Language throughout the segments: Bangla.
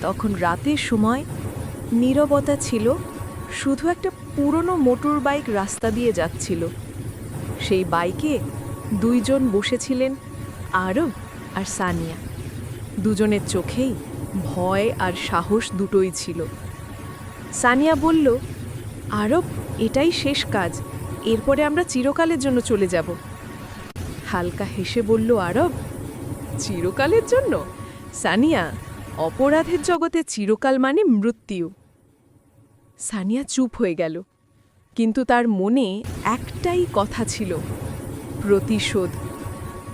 তখন রাতের সময় নীরবতা ছিল, শুধু একটা পুরনো মোটর বাইক রাস্তা দিয়ে যাচ্ছিল। সেই বাইকে দুইজন বসেছিলেন, আরব আর সানিয়া। দুজনের চোখেই ভয় আর সাহস দুটোই ছিল। সানিয়া বলল, আরব, এটাই শেষ কাজ, এরপরে আমরা চিরকালের জন্য চলে যাব। হালকা হেসে বলল, আরব, চিরকালের জন্য? সানিয়া অপরাধের জগতে চিরকাল মানে মৃত্যু। সানিয়া চুপ হয়ে গেল। কিন্তু তার মনে একটাই কথা ছিল, প্রতিশোধ।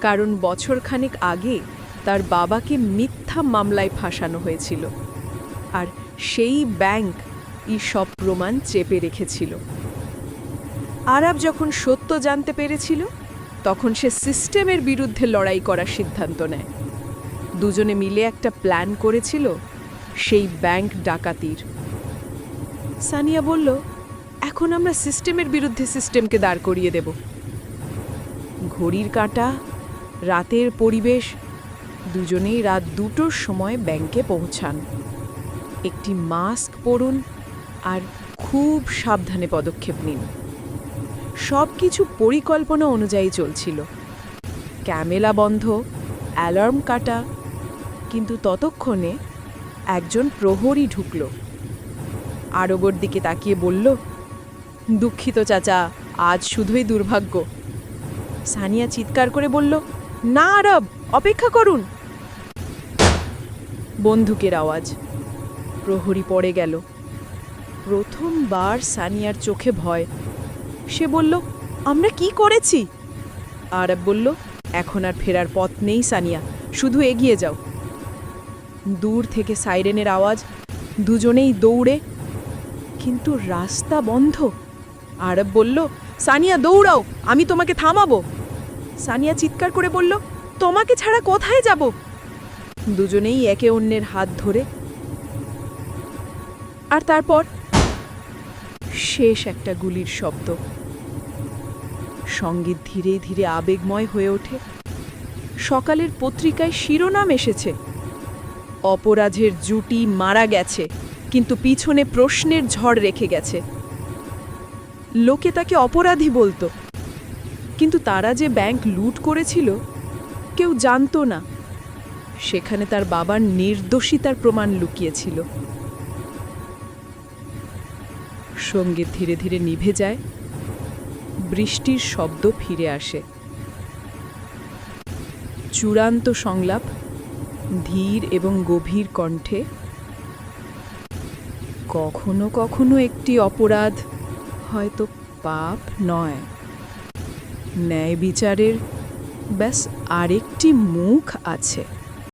কারণ বছরখানেক আগে তার বাবাকে মিথ্যা মামলায় ফাঁসানো হয়েছিল। আর সেই ব্যাংক এই সব প্রমাণ চেপে রেখেছিল। আরব যখন সত্য জানতে পেরেছিল, তখন সে সিস্টেমের বিরুদ্ধে লড়াই করার সিদ্ধান্ত নেয়। দুজনে মিলে একটা প্ল্যান করেছিল সেই ব্যাংক ডাকাতির। সানিয়া বলল, এখন আমরা সিস্টেমের বিরুদ্ধে সিস্টেমকে দাঁড় করিয়ে দেব। ঘড়ির কাঁটা, রাতের পরিবেশ, দুজনেই রাত দুটোর সময় ব্যাংকে পৌঁছান। একটি মাস্ক পরুন আর খুব সাবধানে পদক্ষেপ নিন। সব কিছু পরিকল্পনা অনুযায়ী চলছিল। ক্যামেলা বন্ধ, অ্যালার্ম কাটা কিন্তু ততক্ষণে একজন প্রহরী ঢুকল। আরবর দিকে তাকিয়ে বলল, দুঃখিত চাচা, আজ শুধুই দুর্ভাগ্য। সানিয়া চিৎকার করে বলল, না আরব, অপেক্ষা করুন। বন্দুকের আওয়াজ। প্রহরী পড়ে গেল। প্রথমবার সানিয়ার চোখে ভয়। সে বলল, আমরা কি করেছি? আরব বলল, এখন আর ফেরার পথ নেই সানিয়া, শুধু এগিয়ে যাও। দূর থেকে সাইরেনের আওয়াজ, দুজনেই দৌড়ে। কিন্তু রাস্তা বন্ধ। আরব বলল, সানিয়া, দৌড়াও, আমি তোমাকে থামাবো। সানিয়া চিৎকার করে বলল, তোমাকে ছাড়া কোথায় যাব? দুজনেই একে অন্যের হাত ধরে। আর তারপর শেষ একটা গুলির শব্দ। সংগীত ধীরে ধীরে আবেগময় হয়ে ওঠে। সকালের পত্রিকায় শিরোনাম এসেছে। অপরাধের জুটি মারা গেছে, কিন্তু পিছনে প্রশ্নের ঝড় রেখে গেছে। লোকে তাকে অপরাধী বলতো, কিন্তু তারা যে ব্যাংক লুট করেছিল, কেউ জানতো না। সেখানে তার বাবার নির্দোষিতার প্রমাণ লুকিয়েছিল। সংগীত ধীরে ধীরে নিভে যায়, বৃষ্টির শব্দ ফিরে আসে। চূড়ান্ত সংলাপ ধীর এবং গভীর কণ্ঠে, কখনো কখনো একটি অপরাধ হয়তো পাপ নয়। ন্যায় বিচারের ব্যাস আরেকটি মুখ আছে।